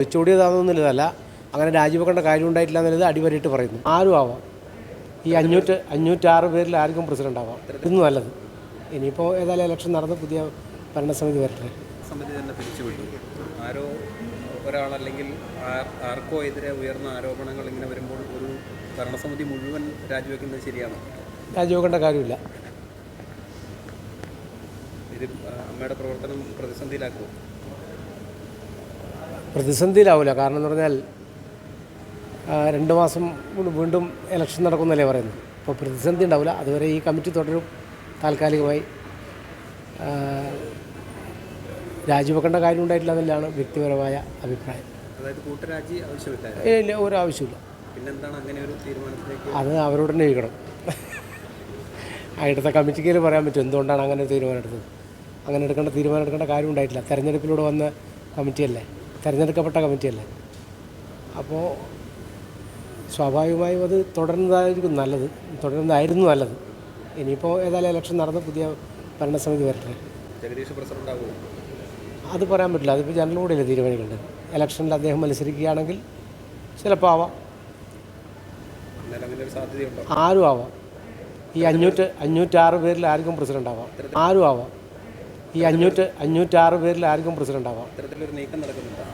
ഒളിച്ചോടിയതാണെന്നുള്ളതല്ല അങ്ങനെ രാജിവെക്കേണ്ട കാര്യം ഉണ്ടായിട്ടില്ല എന്നുള്ളത് അടിവരയിട്ട് പറയുന്നു. ആരും ആവാം. ഈ അഞ്ഞൂറ്റ് അഞ്ഞൂറ്റാറ് പേരിൽ ആർക്കും പ്രസിഡന്റ് ആവാം. ഇതൊന്നും നല്ലത്. ഇനിയിപ്പോൾ ഏതായാലും ഇലക്ഷൻ നടന്ന് പുതിയ ഭരണസമിതി വരട്ടെ. സമിതി തന്നെ പിരിച്ചുവിട്ടു. ആരോ ഒരാളല്ലെങ്കിൽ ആർ- ആർക്കോ എതിരെ ഉയർന്ന ആരോപണങ്ങൾ ഇങ്ങനെ വരുമ്പോൾ ഒരു ഭരണസമിതി മുഴുവൻ രാജിവെക്കുന്നത് ശരിയാണ്? രാജിവെക്കേണ്ട കാര്യമില്ല. ഇത് അമ്മയുടെ പ്രവർത്തനം പ്രതിസന്ധിയിലാക്കുമോ പ്രതിസന്ധിയിലാവില്ല കാരണം എന്ന് പറഞ്ഞാൽ രണ്ട് മാസം വീണ്ടും ഇലക്ഷൻ നടക്കുന്നല്ലേ പറയുന്നത്. അപ്പോൾ പ്രതിസന്ധി ഉണ്ടാവില്ല അതുവരെ ഈ കമ്മിറ്റി തുടരും. താൽക്കാലികമായി രാജിവെക്കേണ്ട കാര്യം ഉണ്ടായിട്ടില്ല എന്നല്ലാണ് വ്യക്തിപരമായ അഭിപ്രായം. ഇല്ല ഒരു ആവശ്യമില്ല അത് അവരോട് തന്നെ ചോദിക്കണം. അടുത്ത കമ്മിറ്റിക്കേൽ കമ്മിറ്റിക്ക് പറയാൻ പറ്റും എന്തുകൊണ്ടാണ് അങ്ങനെ തീരുമാനം എടുത്തത്. അങ്ങനെ എടുക്കേണ്ട തീരുമാനം എടുക്കേണ്ട കാര്യം ഉണ്ടായിട്ടില്ല. തെരഞ്ഞെടുപ്പിലൂടെ വന്ന കമ്മിറ്റിയല്ലേ തിരഞ്ഞെടുക്കപ്പെട്ട കമ്മിറ്റിയല്ലേ? അപ്പോൾ സ്വാഭാവികമായും അത് തുടരുന്നതായിരിക്കും നല്ലത്. തുടരുന്നതായിരുന്നു നല്ലത്. ഇനിയിപ്പോൾ ഏതായാലും ഇലക്ഷൻ നടന്ന് പുതിയ ഭരണസമിതി വരട്ടെ. അത് പറയാൻ പറ്റില്ല. അതിപ്പോൾ ജനറൽ കൂടെയല്ലേ തീരുമാനിക്കേണ്ടത്? ഇലക്ഷനിൽ അദ്ദേഹം മത്സരിക്കുകയാണെങ്കിൽ ചിലപ്പോൾ ആവാം. ആരും ആവാം. ഈ അഞ്ഞൂറ്റ് അഞ്ഞൂറ്റാറ് പേരിൽ ആർക്കും പ്രസിഡന്റ് ആവാം. ആരും ആവാം. ഈ അഞ്ഞൂറ്റ് അഞ്ഞൂറ്റാറ് പേരിൽ ആർക്കും പ്രസിഡന്റ് ആവാം. ഇത്തരത്തിലൊരു നീക്കം നടക്കുന്നുണ്ടോ?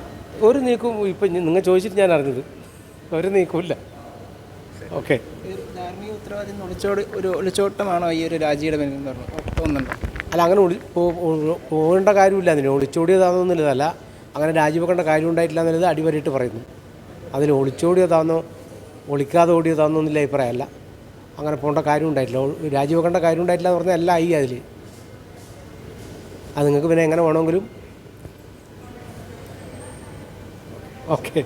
ഒരു നീക്കവും ഇപ്പം നിങ്ങൾ ചോദിച്ചിട്ട് ഞാൻ അറിഞ്ഞത്. ഒരു നീക്കമില്ല. ഓക്കെ. ഒരു ധാർമ്മിക ഉത്തരവാദിത്വം ഒളിച്ചോട് ഒരു ഒളിച്ചോട്ടമാണോ ഈ ഒരു രാജിയുടെ തോന്നുന്നുണ്ട് അല്ല അങ്ങനെ ഒളി പോകേണ്ട കാര്യമില്ല അതിന്. ഒളിച്ചോടിയതാണെന്നുള്ളതല്ല അങ്ങനെ രാജിവെക്കേണ്ട കാര്യം ഉണ്ടായിട്ടില്ല എന്നുള്ളത് അടിവരയിട്ട് പറയുന്നു. അതിന് ഒളിച്ചോടിയതാണെന്നോ ഒളിക്കാതെ ഓടിയതാണെന്നോ എന്നുള്ള അഭിപ്രായമല്ല. അങ്ങനെ പോകേണ്ട കാര്യം ഉണ്ടായിട്ടില്ല. രാജിവെക്കേണ്ട കാര്യം ഉണ്ടായിട്ടില്ല എന്ന് പറഞ്ഞാൽ എല്ലാം ആയി അതിൽ അത് നിങ്ങൾക്ക് പിന്നെ എങ്ങനെ വേണമെങ്കിലും. ഓക്കെ.